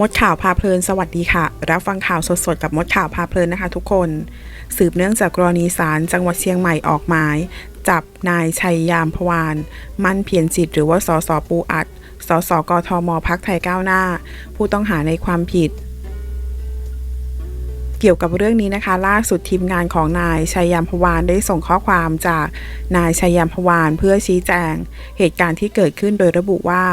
มดข่าวพาเพลินสวัสดีค่ะ รับฟังข่าวสดๆ กับมดข่าวพาเพลินนะคะทุกคน สืบเนื่องจากกรณีศาลจังหวัดเชียงใหม่ออกหมาย จับนายชัยยามพวาน มั่นเพียรจิตหรือว่าสสปูอัด สสกทมพักไทยก้าวหน้า ผู้ต้องหาในความผิด เกี่ยวกับเรื่องนี้นะคะ ล่าสุดทีมงานของนายชัยยามพวานได้ส่งข้อความจากนายชัยยามพวานเพื่อชี้แจง เหตุการณ์ที่เกิดขึ้นโดยระบุว่า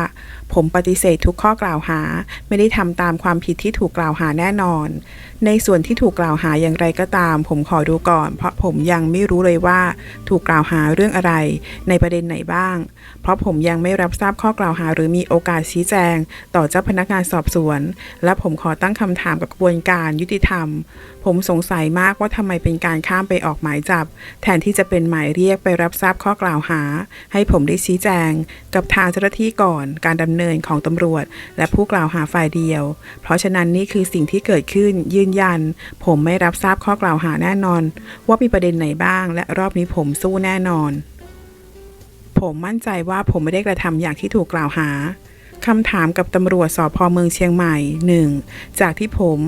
ผมปฏิเสธทุกข้อกล่าวหา ไม่ได้ทำตามความผิดที่ถูกกล่าวหาแน่นอน ในส่วนที่ถูกกล่าวหาอย่างไรก็ตาม ผมขอดูก่อน เพราะผมยังไม่รู้เลยว่า ถูกกล่าวหาเรื่องอะไร ในประเด็นไหนบ้าง เพราะผมยังไม่รับทราบข้อกล่าวหา หรือมีโอกาสชี้แจง ต่อเจ้าพนักงานสอบสวน และผมขอตั้งคำถามกับกระบวนการยุติธรรมผมสงสัยมากว่าทำไมเป็นการข้ามไปออกหมายจับ แทนที่จะเป็นหมายเรียกไปรับทราบข้อกล่าวหา ให้ผมได้ชี้แจง กับทางเจ้าหน้าที่ก่อน การดำเนินของตำรวจ และผู้กล่าวหาฝ่ายเดียว เพราะฉะนั้นนี่คือสิ่งที่เกิดขึ้นยืนยัน ผมไม่รับทราบข้อกล่าวหาแน่นอน ว่ามีประเด็นไหนบ้าง และรอบนี้ผมสู้แน่นอน ผมมั่นใจว่าผมไม่ได้กระทำอย่างที่ถูกกล่าวหาคำถามกับตำรวจสพเมืองเชียงใหม่ 1. จากที่ผม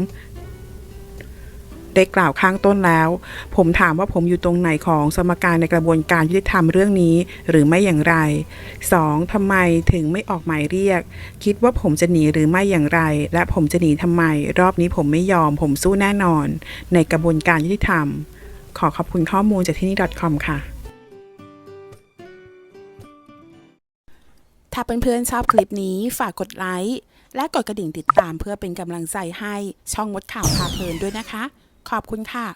ได้กล่าวข้างต้นแล้ว ผมถามว่าผมอยู่ตรงไหนของสมการในกระบวนการยุติธรรมเรื่องนี้ หรือไม่อย่างไร 2. ทำไมถึงไม่ออกหมายเรียก คิดว่าผมจะหนีหรือไม่อย่างไร และผมจะหนีทำไม รอบนี้ผมไม่ยอม ผมสู้แน่นอน ในกระบวนการยุติธรรม ขอขอบคุณข้อมูลจากที่นี่ .com ค่ะ ถ้าเพื่อนๆชอบคลิปนี้ฝากกดไลค์และกดกระดิ่งติดตามเพื่อเป็นกำลังใจให้ช่องมดข่าวพาเพลินด้วยนะคะ ขอบคุณค่ะ